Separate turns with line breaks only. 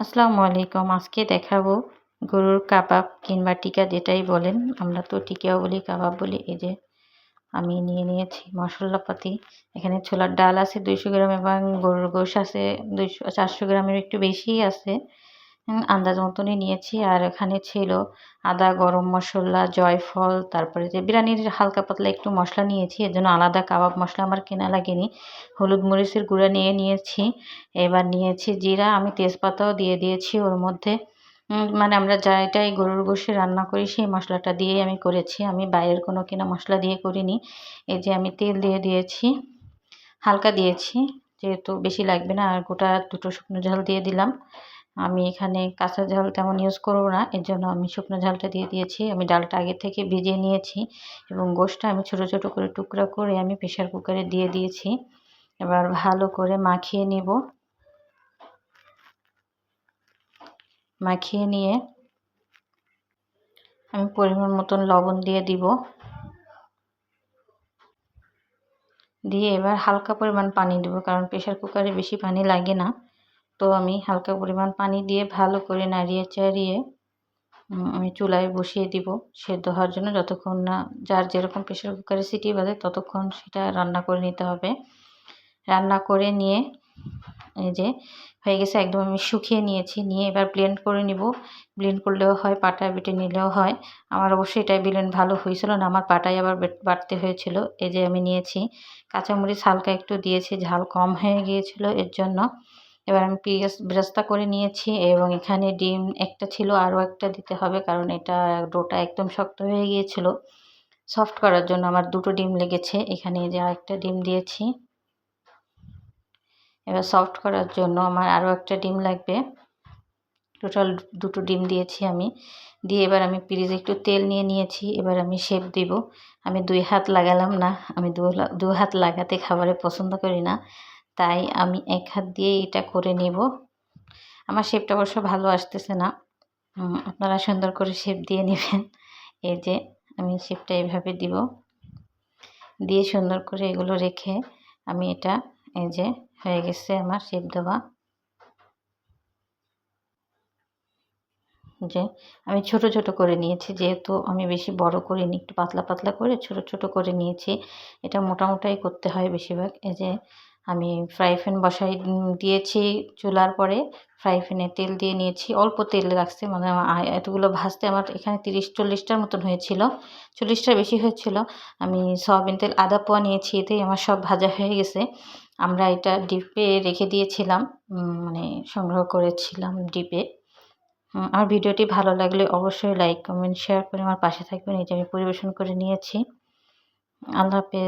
আসসালামু আলাইকুম। আজকে দেখাবো গরুর কাবাব কিংবা টিকা যেটাই বলেন, আমরা তো টিকাও বলি, কাবাব বলি। এই যে আমি নিয়ে নিয়েছি মশলাপাতি। এখানে ছোলার ডাল আছে দুইশো গ্রাম এবং গরুর গোশ আছে দুইশো, চারশো গ্রামের একটু বেশিই আছে। আন্দাজ মতনই নিয়েছি। আর এখানে ছিল আদা, গরম মশলা, জয়ফল, তারপরে যে বিরিয়ানির হালকা পাতলা একটু মশলা নিয়েছি। এর জন্য আলাদা কাবাব মশলা আমার কেনা লাগেনি। হলুদ মরিচের গুঁড়া নিয়ে নিয়েছি। এবার নিয়েছি জিরা। আমি তেজপাতাও দিয়ে দিয়েছি ওর মধ্যে। মানে আমরা যা এটাই গরুর গোশে রান্না করি সেই মশলাটা দিয়েই আমি করেছি। আমি বাইরের কোনো কেনা মশলা দিয়ে করিনি। এই যে আমি তেল দিয়ে দিয়েছি, হালকা দিয়েছি। যেহেতু বেশি লাগবে না, আর গোটা দুটো শুকনো ঝাল দিয়ে দিলাম। আমি এখানে কাঁচা ঝাল তেমন ইউজ করব না। এর জন্য আমি শুকনো ঝালটা দিয়ে দিয়েছি। আমি ডালটা আগে থেকে ভিজিয়ে নিয়েছি এবং গোশটা আমি ছোট ছোট করে টুকরা করে আমি প্রেশার কুকারে দিয়ে দিয়েছি। এবার ভালো করে মাখিয়ে নিব। মাখিয়ে নিয়ে আমি পরিমাণ মতন লবণ দিয়ে দিব। দিয়ে এবার হালকা পরিমাণ পানি দেব, কারণ প্রেশার কুকারে বেশি পানি লাগে না। তো আমি হালকা পরিমাণ পানি দিয়ে ভালো করে নাড়িয়ে চাড়িয়ে আমি চুলায় বসিয়ে দিব। সেদ্ধ হওয়ার জন্য যতক্ষণ না যার যেরকম প্রেশার কুকারে সিটি বাজে ততক্ষণ সেটা রান্না করে নিতে হবে। রান্না করে নিয়ে এই যে হয়ে গেছে একদম আমি শুকিয়ে নিয়েছি, নিয়ে এবার ব্লেন্ড করে নিব। ব্লেন্ড করলেও হয় পাটায় বেটে নিলেও হয়। আমার অবশ্যই এটাই ব্লেন্ড ভালো হয়েছিল না, আমার পাটায় আবার বাটতে হয়েছিল। এই যে আমি নিয়েছি। কাঁচামরিচ হালকা একটু দিয়েছি, ঝাল কম হয়ে গিয়েছিল এর জন্য। এবার আমি পেঁয়াজ ব্রাস্তা করে নিয়েছি এবং এখানে ডিম একটা ছিল, আরও একটা দিতে হবে কারণ এটা ডোটা একদম শক্ত হয়ে গিয়েছিল। সফট করার জন্য আমার দুটো ডিম লেগেছে, এখানে যে আরেকটা ডিম দিয়েছি। এবার সফট করার জন্য আমার আরও একটা ডিম লাগবে। টোটাল দুটো ডিম দিয়েছি আমি। দিয়ে এবার আমি পিরিজে একটু তেল নিয়ে নিয়েছি, এবার আমি শেপ দিব। আমি দুই হাত লাগালাম না, আমি দু হাত লাগাতে খাবারে পছন্দ করি না। তাই আমি এক হাত দিয়ে এটা করে নেব। আমার শেপটা অবশ্য ভালো আসতেছে না। আপনারা সুন্দর করে শেপ দিয়ে নেবেন। এই যে, আমি শেপটা এভাবে দিব। দিয়ে সুন্দর করে এগুলো রেখে আমি এটা, এই যে, হয়ে গেছে আমার শেপ দেওয়া। যে, আমি ছোট ছোট করে নিয়েছি, যেহেতু আমি বেশি বড় করিনি, একটু পাতলা পাতলা করে ছোট ছোট করে নিয়েছি। এটা মোটামোটাই করতে হয় বেশিরভাগ। এই যে আমি ফ্রাই প্যান বসাই দিয়েছি চুলার পরে ফ্রাই প্যানে তেল দিয়ে নিয়েছি, অল্প তেল রাখছে মানে এতগুলো ভাজতে আমার এখানে তিরিশ চল্লিশটার মতন হয়েছিল, চল্লিশটার বেশি হয়েছিল। আমি সয়াবিন তেল, আদা পোয়া নিয়েছি, এতেই আমার সব ভাজা হয়ে গেছে। আমরা এটা ডিপে রেখে দিয়েছিলাম মানে সংগ্রহ করেছিলাম ডিপে। আমার ভিডিওটি ভালো লাগলে অবশ্যই লাইক কমেন্ট শেয়ার করে আমার পাশে থাকবেন যে আমি পরিবেশন করে নিয়েছি। আল্লাহ হাফেজ।